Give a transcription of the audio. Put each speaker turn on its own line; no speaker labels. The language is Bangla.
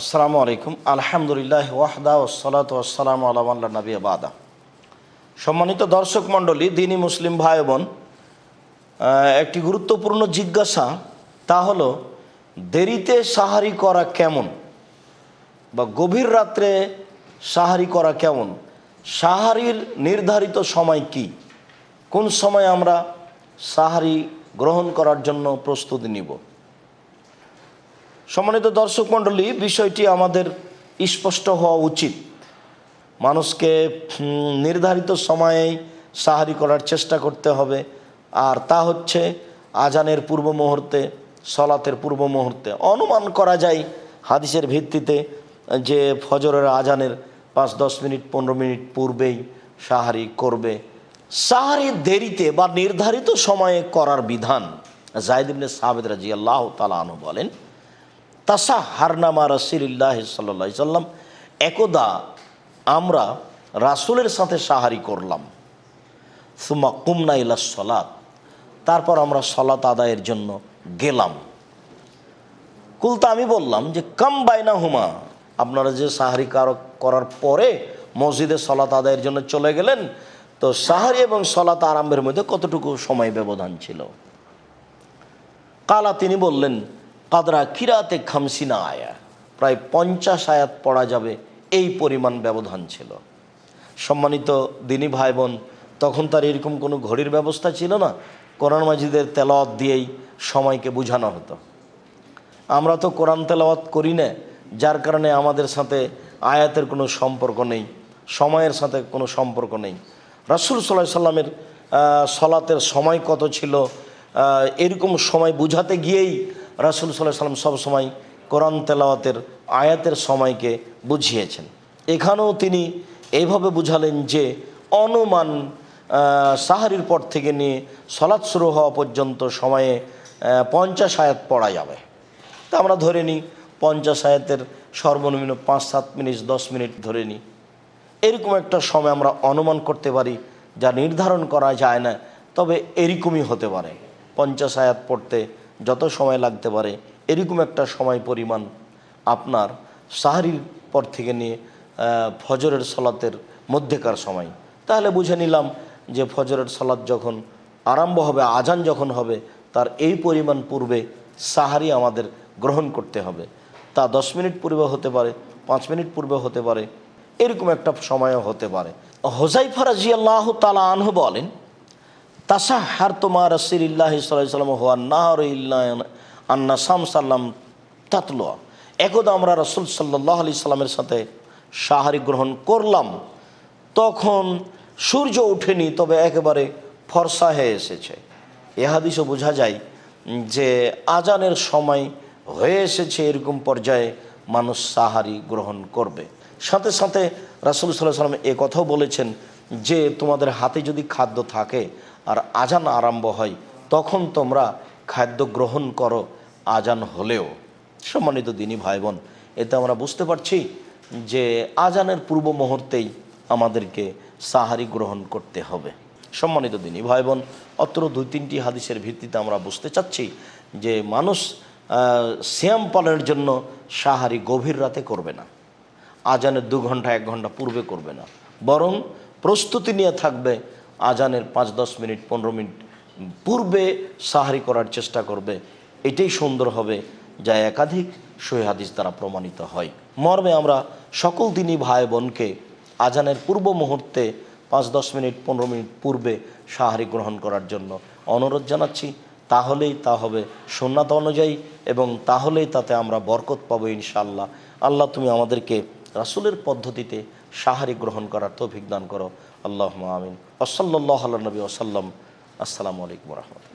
আসসালামু আলাইকুম। আলহামদুলিল্লাহ, ওয়াহদা ওসলাত ওসালাম আল্লাহ নবী আবাদা সম্মানিত দর্শক মণ্ডলী, দিনী মুসলিম ভাই বোন একটি গুরুত্বপূর্ণ জিজ্ঞাসা, তা হলো, দেরিতে সাহারি করা কেমন? বা গভীর রাত্রে সাহারি করা কেমন? সাহারির নির্ধারিত সময় কি? কোন সময় আমরা সাহারি গ্রহণ করার জন্য প্রস্তুতি নিব? সম্মানিত দর্শক মণ্ডলী, বিষয়টি আমাদের স্পষ্ট হওয়া উচিত। মানুষকে নির্ধারিত সময়েই সাহারি করার চেষ্টা করতে হবে। আর তা হচ্ছে আজানের পূর্ব মুহূর্তে, সলাতের পূর্ব মুহূর্তে। অনুমান করা যায় হাদিসের ভিত্তিতে যে ফজরের আজানের পাঁচ, দশ মিনিট, পনেরো মিনিট পূর্বেই সাহারি করবে। সাহারি দেরিতে বা নির্ধারিত সময়ে করার বিধান জায়দিবনে সাবেদ রাজি আল্লাহ তালানু বলেন তাসা হারনামা রসিল্লাহ সাল্লা সাল্লাম, একদা আমরা রাসুলের সাথে সাহারি করলাম। সুমা কুমনা ইলা সলাত, তারপর আমরা সলাত আদায়ের জন্য গেলাম। কুলতা আমি বললাম যে, কাম বাইনা হুমা আপনারা যে সাহারি কার- করার পরে মসজিদে সলাত আদায়ের জন্য চলে গেলেন, তো সাহারি এবং সলাত আরম্ভের মধ্যে কতটুকু সময় ব্যবধান ছিল? কালা তিনি বললেন কাদরা কিরাতে খামসিনা আয়া। প্রায় পঞ্চাশ আয়াত পড়া যাবে, এই পরিমাণ ব্যবধান ছিল। সম্মানিত দিনী ভাই বোন তখন তার এরকম কোনো ঘড়ির ব্যবস্থা ছিল না? কোরআন মাজিদের তেলাওয়াত দিয়েই সময়কে বোঝানো হতো। আমরা তো কোরআন তেলাওয়াত করি না, যার কারণে আমাদের সাথে আয়াতের কোনো সম্পর্ক নেই, সময়ের সাথে কোনো সম্পর্ক নেই। রাসুল সাল্লাহ সাল্লামের সলাতের সময় কত ছিল? এরকম সময় বুঝাতে গিয়েই রাসুল সাল্লাহ সাল্লাম সবসময় কোরআন তেলাওয়াতের আয়াতের সময়কে বুঝিয়েছেন। এখানেও তিনি এইভাবে বুঝালেন যে অনুমান সাহারির পর থেকে নিয়ে সলাৎ শুরু হওয়া পর্যন্ত সময়ে পঞ্চাশ আয়াত পড়া যাবে। তা আমরা ধরে নিই, পঞ্চাশ আয়াতের সর্বনিম্ন পাঁচ, সাত মিনিট, দশ মিনিট ধরে নিই। এরকম একটা সময় আমরা অনুমান করতে পারি, যা নির্ধারণ করা যায় না, তবে এরকমই হতে পারে। পঞ্চাশ আয়াত পড়তে যত সময় লাগতে পারে, এরকম একটা সময় পরিমাণ আপনার সাহারির পর থেকে নিয়ে ফজরের সলাতের মধ্যেকার সময়। তাহলে বুঝে নিলাম যে ফজরের সলাৎ যখন আরম্ভ হবে, আজান যখন হবে, তার এই পরিমাণ পূর্বে সাহারি আমাদের গ্রহণ করতে হবে। তা দশ মিনিট পূর্বে হতে পারে, পাঁচ মিনিট পূর্বে হতে পারে, এরকম একটা সময়ও হতে পারে। হোজাইফা রাজি তালা আনহ বলেন তাসা হার তোমার রসিল্লাহ সাল্লাম হওয়া না আন্না সাম সাল্লাম তাতলোয়া একদা আমরা রসুল সাল্লাহ আলি সাল্লামের সাথে সাহারি গ্রহণ করলাম। তখন সূর্য ওঠেনি, তবে একেবারে ফর্সা হয়ে এসেছে। এ হাদিসও বোঝা যায় যে আজানের সময় হয়ে এসেছে এরকম পর্যায়ে মানুষ সাহারি গ্রহণ করবে। সাথে সাথে রাসুল সাল্লাহ সাল্লাম এ কথাও বলেছেন যে তোমাদের হাতে যদি খাদ্য থাকে আর আজান আরম্ভ হয়, তখন তোমরা খাদ্য গ্রহণ করো আজান হলেও। সম্মানিত দিনী ভাই বোন এতে আমরা বুঝতে পারছি যে আজানের পূর্ব মুহূর্তেই আমাদেরকে সাহারি গ্রহণ করতে হবে। সম্মানিত দিনী ভাই বোন অত্র দুই তিনটি হাদিসের ভিত্তিতে আমরা বুঝতে চাচ্ছি যে মানুষ শ্যাম পালনের জন্য সাহারি গভীর রাতে করবে না। আজানের দু ঘণ্টা, এক ঘণ্টা পূর্বে করবে না। বরং প্রস্তুতি নিয়ে থাকবে আজানের পাঁচ, দশ মিনিট, পনেরো মিনিট পূর্বে সাহারি করার চেষ্টা করবে। এটাই সুন্দর হবে যা একাধিক সহি দ্বারা প্রমাণিত হয়। মর্মে আমরা সকল দিনই ভাই বোনকে আজানের পূর্ব মুহূর্তে পাঁচ, দশ মিনিট, পনেরো মিনিট পূর্বে সাহারি গ্রহণ করার জন্য অনুরোধ জানাচ্ছি। তাহলেই তা হবে সুন্নাত অনুযায়ী এবং তাহলেই তাতে আমরা বরকত পাবো ইনশাআল্লাহ। আল্লাহ তুমি আমাদেরকে রাসুলের পদ্ধতিতে সাহারি গ্রহণ করার তৌফিক দান করো। আল্লাহ আমিন। ওসল্লাহ নবী ওসাল্লাম আসসালামু আলাইকুম রহমতুল্লাহ।